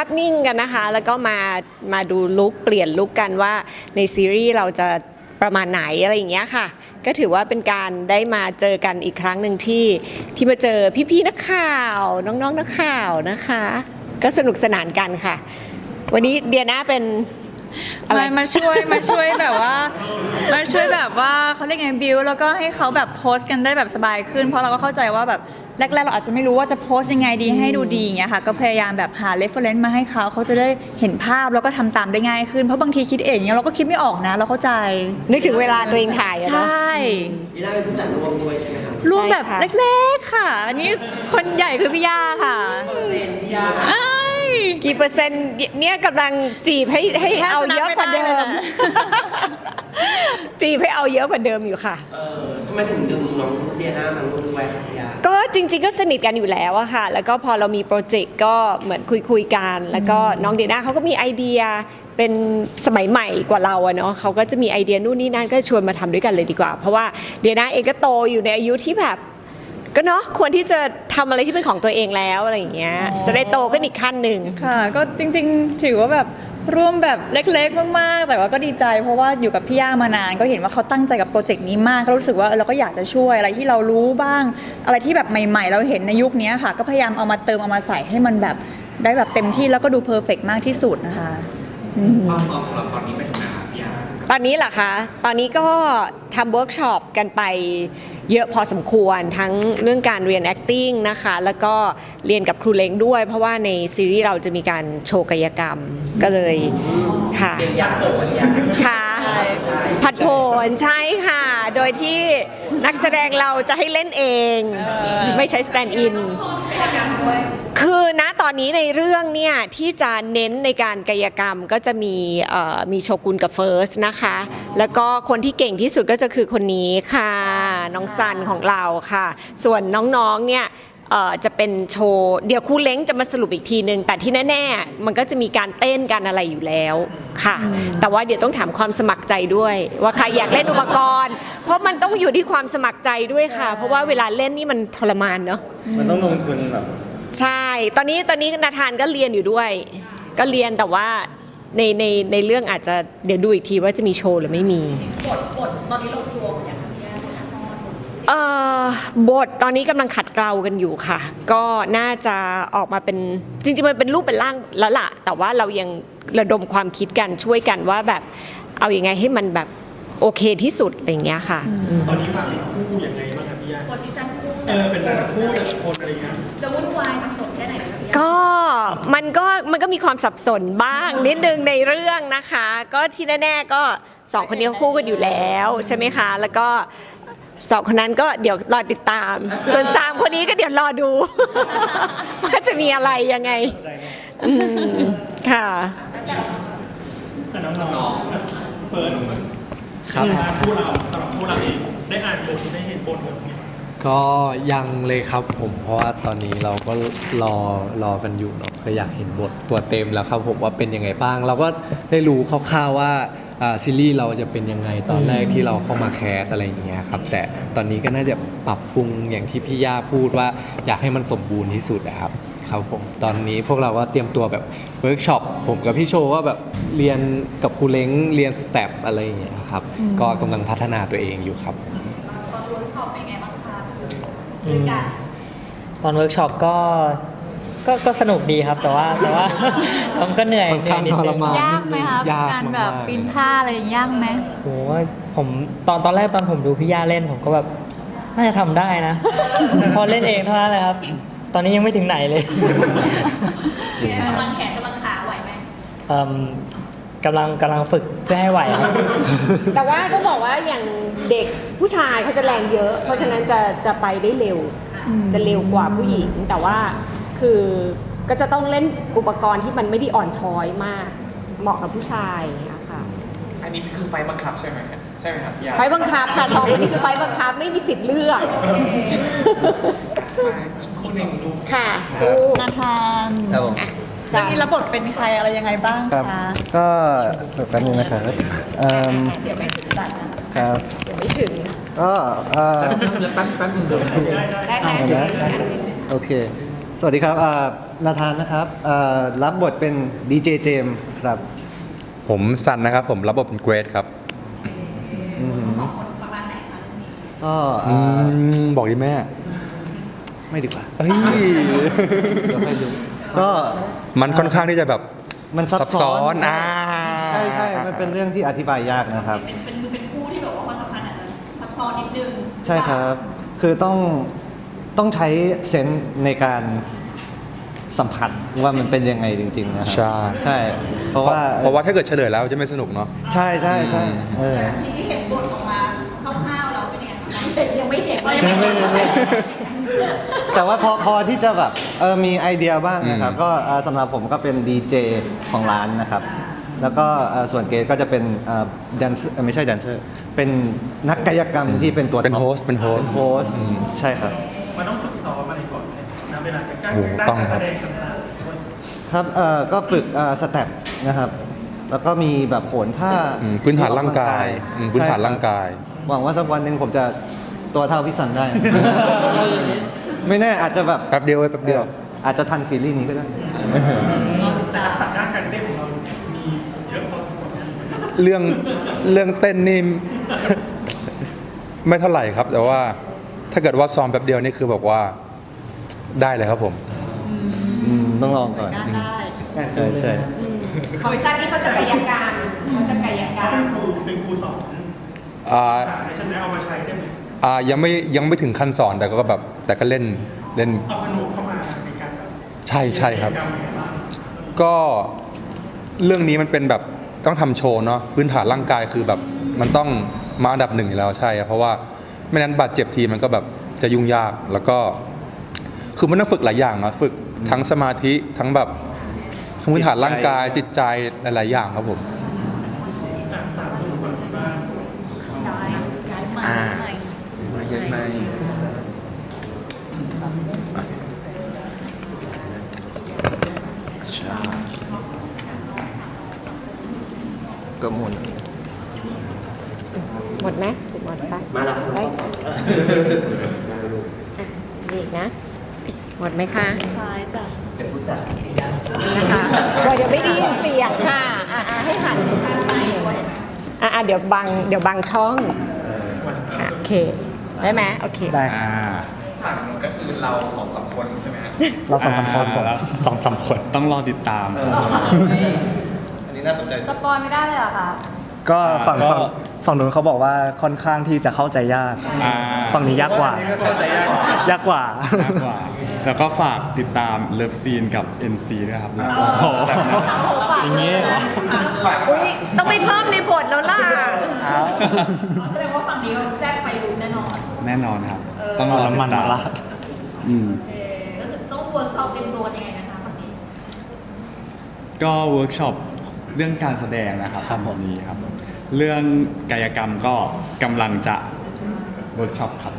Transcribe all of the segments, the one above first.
ถ่าพนิ่งกันนะคะ แล้วก็มามาดูลุคเปลี่ยนลุคกันว่าในซีรีส์เราจะประมาณไหนอะไรอย่างเงี้ยค่ะ ก็ถือว่าเป็นการได้มาเจอกันอีกครั้งหนึ่งที่ที่มาเจอพี่ๆนักข่าว น้องๆนักข่าวนะคะ ก็สนุกสนานกันค่ะ วันนี้เดียน่าเป็นอะไรมาช่วยมาช่วยแบบว่ามาช่วยแบบว่าเขาเรียกไงบิวแล้วก็ให้เขาแบบโพสต์กันได้แบบสบายขึ้น เพราะเราก็เข้าใจว่าแบบ แรกๆเราอาจจะไม่รู้ว่าจะโพสต์ยังไงดีให้ดูดีอย่างเงี้ยค่ะ ก็พยายามแบบหา reference มาให้เขาเขาจะได้เห็นภาพแล้วก็ทำตามได้ง่ายขึ้น เพราะบางทีคิดเองเนี่ยเราก็คิดไม่ออกนะ เราเข้าใจ นึกถึงเวลาตัวเองถ่ายอะใชเนาะ่ นี่น่าเป็นผู้จัดร่วมด้วยใช่ไหมครับรูปแบบใช่ค่ะ เล็กๆค่ะ อันนี้คนใหญ่คือพี่ย่าค่ะเซนพี่ยาเอ้ย กี่เปอร์เซ็นต์เนี่ยกำลังจีบให้ให้แทบจะเอาเยอะกว่าเดินับไม่ได้ม เลยนะ จีบให้เอาเยอะกว่าเดิมอยู่ค่ะ เออ ทำไมถึงดึงน้องเดียน่ามาร่วมด้วยครับพี่ยา ก็จริงๆก็สนิทกันอยู่แล้วอะค่ะ แล้วก็พอเรามีโปรเจกต์ก็เหมือนคุยคุยๆกัน แล้วก็น้องเดียน่าเขาก็มีไอเดียเป็นสมัยใหม่กว่าเราอะเนาะเขาก็จะมีไอเดียนู่นนี่นั่นก็ชวนมาทำด้วยกันเลยดีกว่า เพราะว่าเดียน่าเองก็โตอยู่ในอายุที่แบบ ก็เนาะควรที่จะทำอะไรที่เป็นของตัวเองแล้วอะไรอย่างเงี้ย จะได้โตขึ้นอีกขั้นหนึ่ง ค่ะก็จริงๆ ถือว่าแบบ ร่วมแบบเล็กๆ มากๆ แต่ว่าก็ดีใจ เพราะว่าอยู่กับพี่ย่ามานาน ก็เห็นว่าเขาตั้งใจกับโปรเจกต์นี้มากก็รู้สึกว่าเราก็อยากจะช่วยอะไรที่เรารู้บ้าง อะไรที่แบบใหม่ๆ เราเห็นในยุคนี้ค่ะ ก็พยายามเอามาเติมเอามาใส่ให้มันแบบได้แบบเต็มที่แล้วก็ดูเพอร์เฟกมากที่สุดนะคะความพร้อมของเราตอนนี้ไปถึง ตอนนี้เหรอคะ ตอนนี้ก็ทำเวิร์กช็อปกันไปเยอะพอสมควรทั้งเรื่องการเรียน acting นะคะ แล้วก็เรียนกับครูเล้งด้วย เพราะว่าในซีรีส์เราจะมีการโชว์กายกรรมก็เลยค่ะเดียาโผล่พี่ยาค่ะผัดโผนใช่ค่ะ โดยที่นักแสดงเราจะให้เล่นเอง ไม่ใช้สแตนด์อินคือณตอนนี้ในเรื่องเนี่ยที่จะเน้นในการกายกรรมก็จะมีมีโชกุนกับเฟิร์สนะคะ แล้วก็คนที่เก่งที่สุดก็จะคือคนนี้ค่ะ น้องซันของเราค่ะ ส่วนน้องๆเนี่ยจะเป็นโชว์เดี๋ยวครูเล้งจะมาสรุปอีกทีนึง แต่ที่แน่ๆ มันก็จะมีการเต้นกันอะไรอยู่แล้วค่ะ แต่ว่าเดี๋ยวต้องถามความสมัครใจด้วย ว่าใครอยากเล่นอุปกรณ์ เพราะมันต้องอยู่ที่ความสมัครใจด้วยค่ะ เพราะว่าเวลาเล่นนี่มันทรมานเนาะมันต้องลงทุนแบบ ใช่ ตอนนี้ตอนนี้นาธานก็เรียนอยู่ด้วย ก็เรียนแต่ว่าในในในเรื่องอาจจะเดี๋ยวดูอีกทีว่าจะมีโชว์หรือไม่มี บทบทตอนนี้ลงตัวเอ่อบทตอนนี้กำลังขัดเกลากันอยู่ค่ะ ก็น่าจะออกมาเป็นจริงๆมันเป็นรูปเป็นร่างแล้วล่ะ แต่ว่าเรายังระดมความคิดกันช่วยกันว่าแบบเอาอยัางไงให้มันแบบโอเคที่สุดอะไรอย่างเงี้ยค่ะ ตอนนี้มาเป็นคู่ยังไงบ้างครับพี่ยาโพสิชันคู่ เออเป็นแต่ละคู่แต่ละคนอะไรอย่างเงี้ยก็มันก็มันก็มีความสับสนบ้าง นิดนึงในเรื่องนะคะ ก็ที่แน่ๆก็สองคนนี้เขาคู่กันอยู่แล้วใช่ไหมคะ แล้วก็สองคนนั้นก็เดี๋ยวรอติดตาม ส่วนสามคนนี้ก็เดี๋ยวรอดู ว่าจะมีอะไรยังไงอืมค่ะ แต่น้องๆเฟิร์สครับ คู่เราสำหรับคู่เราเองได้อ่านบทได้เห็นบทแบบนี้ ก็ยังเลยครับผมเพราะว่าตอนนี้เราก็รอรอกันอยู่เนาะก็อยากเห็นบทตัวเต็มแล้วครับผมว่าเป็นยังไงบ้าง เราก็ได้รู้คร่าวๆว่าอ่าซีรีส์เราจะเป็นยังไงตอนแรกที่เราเข้ามาแคสอะไรอย่างเงี้ยครับแต่ตอนนี้ก็น่าจะปรับปรุงอย่างที่พี่ย่าพูดว่าอยากให้มันสมบูรณ์ที่สุดนะครับครับผมตอนนี้พวกเราก็เตรียมตัวแบบเวิร์กช็อปผมกับพี่โชว์ว่าแบบเรียนกับครูเล้งเรียนสเต็ปอะไรอย่างเงี้ยครับก็กำลังพัฒนาตัวเองอยู่ครับ ตอนเวิร์กช็อป ก็ก็ก็สนุกดีครับแต่ว่าแต่ว่า ผมก็เหนื่อยค่อนข้างเหนื่อยนิดทรนึงมาน ยากไหมคะยากการแบบมากๆ ปีนผ้าอะไรอย่างเงี้ยยากไหมโอ้ยผมตอนตอนแรกตอนผมดูพี่ย่าเล่น ผมก็แบบน่าจะทำได้นะ พอเล่นเองเท่านั้นเลยครับ ตอนนี้ยังไม่ถึงไหนเลยจริงครับเอิ่มกำลังกำลังฝึกเพื่อให้ไหวครับ แต่ว่าต้องบอกว่าอย่าง เด็กผู้ชายเขาจะแรงเยอะ เพราะฉะนั้นจะจะไปได้เร็ว จะเร็วกว่าผู้หญิง แต่ว่าคือก็จะต้องเล่นอุปกรณ์ที่มันไม่ได้อ่อนช้อยมาก เหมาะกับผู้ชายอย่างเงี้ยค่ะอันนี้คือไฟบังคับใช่ไหมครับใช่ไหมครับพี่ยาไฟบังคับค่ะสองคนนี้คือไฟบังคับไม่มีสิทธิ์เลือกคู่หนึ่งลูกค่ะนาธานครับผมเรื่องนี้รับบทเป็นใครอะไรยังไงบ้างครับ คะก็แป๊บนึงนะครับเอิ่ม เดี๋ยวไม่ถึงจัดนะ ครับเดี๋ยวไม่ถึงก็เอ่อแป๊บแป๊บนึงเดี๋ยวได้ไหมเดี๋ยวนะโอเค สวัสดีครับอ่านาธานนะครับเอ่อรับบทเป็นดีเจเจมครับผมซันนะครับ ผมรับบทเป็นเกรดครับก็อืเอ่อมบอกดิแม่ไม่ดีกว่าเฮ้ยเดี๋ยวค่อยรู้ก็ มันค่อนข้างที่จะแบบมันซับซ้อน อ่า ใช่ใช่มันเป็นเรื่องที่อธิบายยากนะครับ ดนึงใช่ครับ คือต้องต้องใช้เซนส์ในการสัมผัสว่ามันเป็นยังไงจริงๆนะครัใช่ ใช่ เพราะว่า เพราะว่าถ้าเกิดเฉลยแล้วจะไม่สนุกเนาะ ใช่ใช่ใช่เออ ทีที่เห็นบทออกมาคร่าวๆเราเป็นยังไงคะยังไม่เห็นว่ายังไม่ยังไม่แต่ว่าพอพอที่จะแบบเออมีไอเดียบ้างนะครับ ก็เอ่อสำหรับผมก็เป็นดีเจของร้านนะครับ แล้วก็เอ่อส่วนเกดก็จะเป็นแดนเซอร์ไม่ใช่แดนเซอร์ เป็นนักกายกรรมที่เป็นตัวเป็นท็อปโฮสต์เป็นโฮสต์เป็นโฮสต์ใช่ครับ มันต้องฝึกซ้อมอะไรก่อนไหมนะเวลาการโอ้โหการต้องการครัแสบดงต่างๆครับเอ่อก็ฝึกเอ่อสเต็ปนะครับ แล้วก็มีแบบโหนผ้าอืมพื้นฐานร่างกายอืมพื้นฐานร่างกาย หวังว่าสักวันหนึ่งผมจะตัวเท่าพี่สันได้ ไม่แน่อาจจะแบบแป๊บเดียวเว้ยแป๊บเดียว อาจจะทันซีรีส์นี้ก็ได้ แต่ทักษะด้านการเต้นของเรา มีเยอะพอสมควรนะเรื่องเรื่องเต้นนี่ ไม่เท่าไหร่ครับ แต่ว่าถ้าเกิดว่าซ้อมแป๊บเดียวนี่คือแบบว่าได้เลยครับผม อืมต้องลองก่อนได้ใช่ใช่เขาสั้นนี่เขาจะกายกรรมเขาจะกายกรรมเป็นครูเป็นครูสอนอ่าต่างๆใช่ไหมเอามาใช้ได้ไหมอ่ายังไม่ยังไม่ถึงขั้นสอนแต่ก็แบบแต่ก็เล่นเล่นเอาขนมเข้ามาในการแบบใช่ใช่ครับกิจกรรมยังไงบ้างก็เรื่องนี้มันเป็นแบบต้องทำโชว์เนาะพื้นฐานร่างกายคือแบบมันต้อง มาอันดับหนึ่งอยู่แล้วใช่ครับเพราะว่าไม่นั้นบาดเจ็บทีมันก็แบบจะยุ่งยากแล้วก็ คือมันต้องฝึกหลายอย่างอะฝึกทั้งสมาธิทั้งแบบทั้งพื้นฐานร่างกายจิตใจหลายๆอย่างครับผมจากสามคนก่อนที่บ้านอ่ามาเยอะไหมก็หมุน หมดไหมหมดปะมาแล้วได้อะมีอีกนะ หมดไหมคะใช่จ้ะนะคะเดี๋ยวเดี๋ยวไม่ได้ยินเสียงค่ะอะอะให้หันอะอะเดี๋ยวบังเดี๋ยวบังช่องค่ะโอเคได้ไหมโอเคได้เราสองสามคนใช่ไหมเราสองสามคนผมสองสามคนต้องรอติดตามสปอยไม่ได้เลยเหรอคะก็ฝั่งฝั่ง ฝั่งนู้นเขาบอกว่าค่อนข้างที่จะเข้าใจยากฝั่งนี้ยากกว่ายากกว่า แล้วก็ฝากติดตามเลิฟซีนกับ NC ด้วยครับอย่างนี้เหรออุ้ยต้องไปเพิ่มในบทแล้วล่ะแสดงว่าฝั่งนี้เราแซ่บไฟลุกแน่นอนแน่นอนครับ ต้องรอน้ำติมันดตามมาลาดอืม เออก็คือต้องเวิร์กช็อปเต็มตัวยังไงนะคะฝั่งนี้ก็เวิร์กช็อปเรื่องการแสดงนะครับทำแบบนี้ครับ เรื่องกายกรรมก็กำลังจะเวิร์กช็อปครับ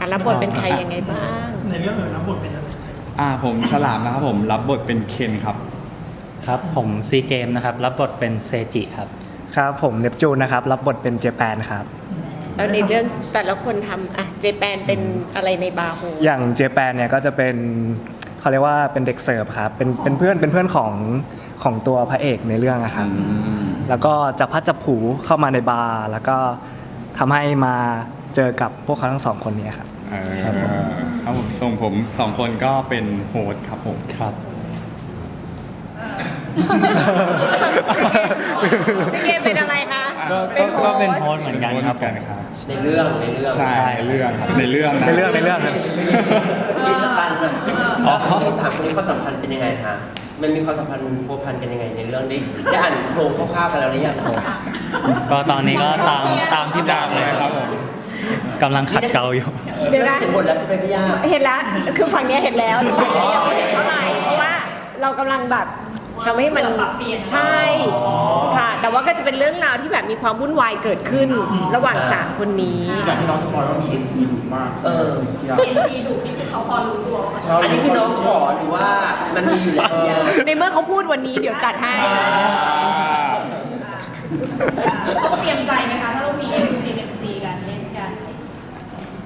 อะรับบทเป็นใครยังไงบ้าง ในเรื่องเออรับบทเป็นอะไรอ่าผมฉลามนะครับผมรับบทเป็นเคนครับ ครับผมซีเกมนะครับ รับบทเป็นเซจิครับ ครับผมเนปจูนนะครับ รับบทเป็นเจแปนครับ แล้วในเรื่องแต่ละคนทำอะเจแปนเป็นอะไรในบาร์โฮอย่างเจแปนเนี่ยก็จะเป็นเขาเรียกว่าเป็นเด็กเสิร์ฟครับเป็นเป็นเพื่อนเป็นเพื่อนของ ของตัวพระเอกในเรื่องอะครับแล้วก็จะพัดจับผูเข้ามาในบาร์แล้วก็ทำให้มาเจอกับพวกเขาทั้งสองคนเนี้ครับเออครับผมส่งผมสองคนก็เป็นโฮสต์ครับผมครับเจเกมเป็นอะไรคะ ก็ก็ก็เป็นโฮสต์เหมือนกันครับผมครับในเรื่องในเรื่องใช่ในเรื่องครับในเรื่องนะในเรื่องในเรื่องครับมีสตันเลยที่สามคนนี้ความสัมพันธ์เป็นยังไงคะ มันมีความสัมพันธ์พัวพันกันยังไงในเรื่องได้ได้อ่านโครงคร่าวๆกันแล้วหรือยังคะก็ตอนนี้ก็ตามตามที่บอกเลยครับผมกำลังขัดเกลาอยู่เดี๋ยวนะ ถึงบทแล้วใช่ไหมพี่ย่า เห็นแล้ว คือฝั่งเนี้ยเห็นแล้วแต่ฝั่งนี้ยังไม่เห็นเท่าไหร่เพราะว่าเรากำลังแบบ ทำให้มันใช่ค่ะ แต่ว่าก็จะเป็นเรื่องราวที่แบบมีความวุ่นวายเกิดขึ้นระหว่างสามคนนี้ อย่างที่น้องสปอยว่ามี NC ดุมากเออเอ็นซีดุนี่คือเขาพอรู้ตัวว่าเขาจะอันนี้คือน้องขอหรือว่ามันมีอยู่แล้วเนี่ยในเมื่อเขาพูดวันนี้เดี๋ยวจัดให้ ต้องเตรียมใจไหมคะถ้าต้องมีเอ็นซีเอ็นซีกันเล่นกัน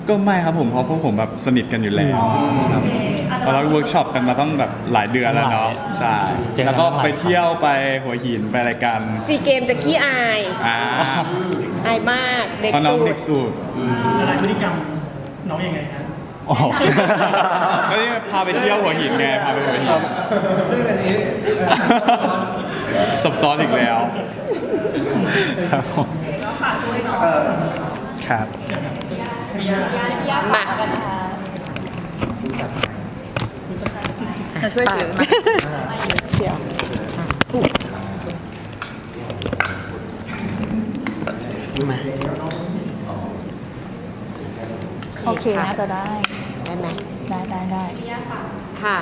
ก็ไม่ครับผมเพราะพวกผมแบบสนิทกันอยู่แล้วครับ เพราะเราเวิร์กช็อปกันมาต้องแบบหลายเดือนแล้วเนาะใช่เจอกันแล้วก็หลายไปเที่ยวไปหัวหินไปอะไรกันซีเกมจะขี้อายอ่าอายมากเด็กเพราะน้องสุเด็ดกสุดอะไรพฤติกรรมน้องยังไงฮะอ๋อก็นี่พาไปเที่ยวหัวหินไงพาไปหัวหินเรื่องอันนี้ซับซ้อนอีกแล้วครับผมครับมาจะ ช่วยถือมาเดี๋ยวมาโอเคน่าจะได้ ได้ไหมได้ได้ได้ค่ะ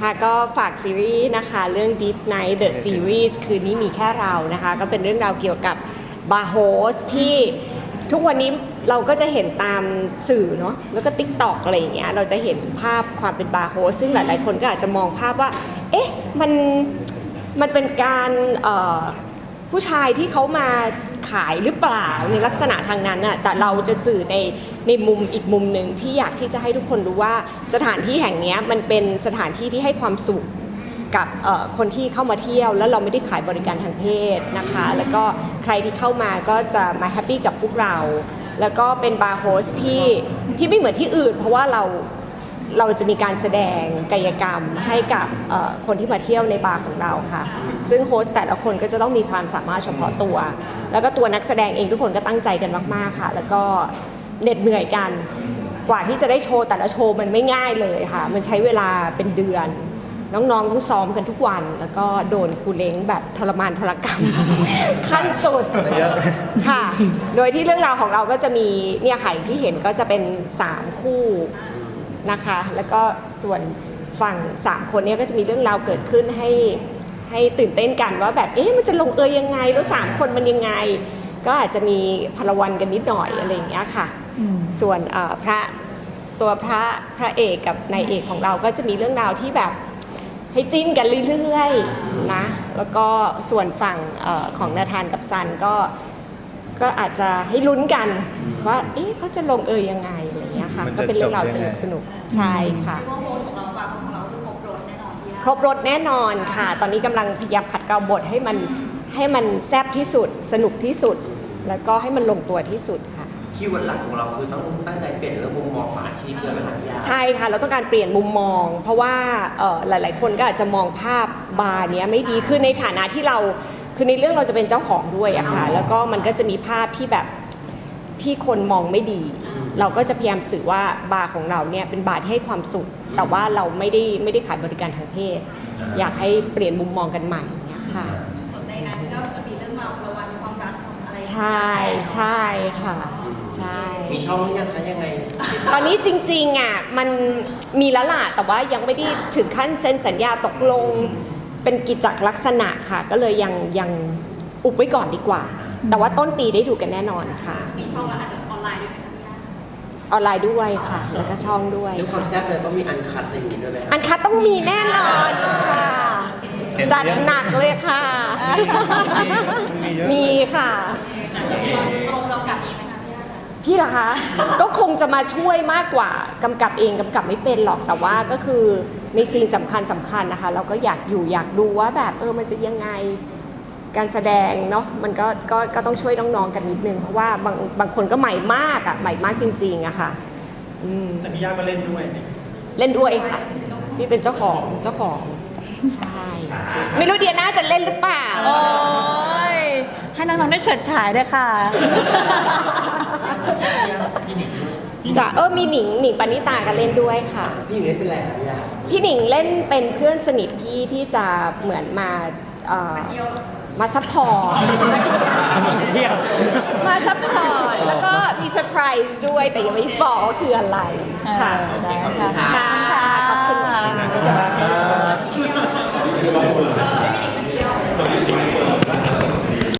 ค่ะก็ฝากซีรีส์นะคะ เรื่อง Deep Night The Series คืนนี้มีแค่เรานะคะ ก็เป็นเรื่องราวเกี่ยวกับบาร์โฮสที่ ทุกวันนี้เราก็จะเห็นตามสื่อเนาะแล้วก็ t ิ k t o k อะไรอย่างเงี้ยเราจะเห็นภาพความเป็นบาร์โฮสซึ่งหลาย ๆ คนก็อาจจะมองภาพว่า เอ๊ะมันมันเป็นการผู้ชายที่เขามาขายหรือเปล่าในลักษณะทางนั้นน่ะแต่เราจะสื่อในในมุมอีกมุมหนึ่งที่อยากที่จะให้ทุกคนรู้ว่าสถานที่แห่งนี้มันเป็นสถานที่ที่ให้ความสุข กับคนที่เข้ามาเที่ยว แล้วเราไม่ได้ขายบริการทางเพศนะคะ แล้วก็ใครที่เข้ามาก็จะมาแฮปปี้กับพวกเรา แล้วก็เป็นบาร์โฮสที่ที่ไม่เหมือนที่อื่น เพราะว่าเราเราจะมีการแสดงกายกรรมให้กับคนที่มาเที่ยวในบาร์ของเราค่ะ ซึ่งโฮสแต่ละคนก็จะต้องมีความสามารถเฉพาะตัว แล้วก็ตัวนักแสดงเองทุกคนก็ตั้งใจกันมาก ๆค่ะ แล้วก็เหน็ดเหนื่อยกัน กว่าที่จะได้โชว์แต่ละโชว์มันไม่ง่ายเลยค่ะ มันใช้เวลาเป็นเดือน น้องๆต้องซ้อมกันทุกวัน แล้วก็โดนครูเล้งแบบทรมานทรกรรม ขั้นสุดค่ะ โดยที่เรื่องราวของเราก็จะมีเนี่ยค่ะอย่างที่เห็นก็จะเป็น 3 คู่นะคะ แล้วก็ส่วนฝั่ง 3 คนเนี้ก็จะมีเรื่องราวเกิดขึ้นให้ให้ตื่นเต้นกันว่าแบบเอ๊ะมันจะลงเอยยังไงแล้ว3คนมันยังไง ก็อาจจะมีพลวันกันนิดหน่อยอะไรอย่างเงี้ยค่ะ ส่วนเอ่อพระตัวพระพระเอกกับนายเอกของเราก็จะมีเรื่องราวที่แบบ ให้จิ้นกันเรื่อยๆนะแล้วก็ส่วนฝั่งเออของนาธานกับซันก็ก็อาจจะให้ลุ้นกันว่าเอ๊ะเขาจะลงเอยยังไงอะไรอย่างเงี้ยค่ะมันจะก็เป็นเรื่องราวจบสยังไงนุกสนุกๆใช่ค่ะ ว่าโฮสของเราบาร์ของเราคือครบรถแน่นอนพี่ย่าครบรถแน่นอนค่ะ ตอนนี้กำลังพยายามขัดเกลาบทให้มันให้มันแซ่บที่สุด สนุกที่สุด แล้วก็ให้มันลงตัวที่สุด ค่ะคีย์เวิร์ดหลักของเราคือต้องตั้งใจเปลี่ยนเรื่องมุมมองของอาชีพด้วยไหมคะพี่ยาใช่ค่ะเราต้องการเปลี่ยนมุมมอง เพราะว่าเอ่อหลาย ๆ คนก็อาจจะมองภาพบาร์เนี้ยไม่ดีคือในฐานะที่เราคือในเรื่องเราจะเป็นเจ้าของด้วยอะค่ะแล้วก็มันก็จะมีภาพที่แบบที่คนมองไม่ดี เราก็จะพยายามสื่อว่าบาร์ของเราเนี่ยเป็นบาร์ที่ให้ความสุข แต่ว่าเราไม่ได้ไม่ได้ขายบริการทางเพศ อยากให้เปลี่ยนมุมมองกันใหม่เนี่ยค่ะ ส่วนในนั้นก็จะมีเรื่องราวประวันความรักของอะไร ใช่ใช่ค่ะ ใช่ มีช่องหรือยังคะยังไง ตอนนี้จริงๆอะมันมีแล้วล่ะแต่ว่ายังไม่ได้ถึงขั้นเซ็นสัญญาตกลงเป็นกิจจลักษณะค่ะ ก็เลยยังยังอุบไว้ก่อนดีกว่า แต่ว่าต้นปีได้ดูกันแน่นอนค่ะ มีช่องแล้วอาจจะออนไลน์ด้วยไหมคะพี่ย่าออนไลน์ด้วยค่ะ แล้วก็ช่องด้วย ด้วยความแซ่บเลยต้องมีอันคัดอะไรอย่างงี้ด้วยไหมคะอันคัดต้องมีแน่นอนค่ะเห็นจัดเยอะหนักเลยค่ะมันมีเยอะ มีค่ะตรงเรากับเองไหมคะพี่ย่าคะ พี่ล่ะคะ ก็คงจะมาช่วยมากกว่ากำกับเองกำกับไม่เป็นหรอกแต่ว่าก็คือในซีนสำคัญสำคัญนะคะ เราก็อยากอยู่อยากดูว่าแบบเออมันจะยังไงการแสดงเนาะมันก็ก็ก็ต้องช่วยน้องๆกันนิดนึงเพราะว่าบางบางคนก็ใหม่มากอะใหม่มากจริงๆอะค่ะอืมแต่พี่ย่าก็เล่นด้วยเนี่ยเล่นด้วยค่ะพี่เป็นเจ้าของเจ้าของใช่ไม่รู้เดียน่าจะเล่นหรือเปล่า โอ้ยให้น้องๆได้เฉิดฉายด้วยค่ะ จ้ะเออมีหนิงหนิงปณิตากันเล่นด้วยค่ะ พี่อยู่เล่นเป็นอะไรคะพี่ยาพี่หนิงเล่นเป็นเพื่อนสนิทพี่ที่จะเหมือนมาเอ่อมาซัพพอร์ต เที่ยวมาซัพพอร์ตแล้วก็มีเซอร์ไพรส์ด้วยแต่ยังไม่บอกว่าคืออะไรค่ะได้ค่ะค่ะ ขอบคุณค่ะ ขอบคุณมากครับไม่มี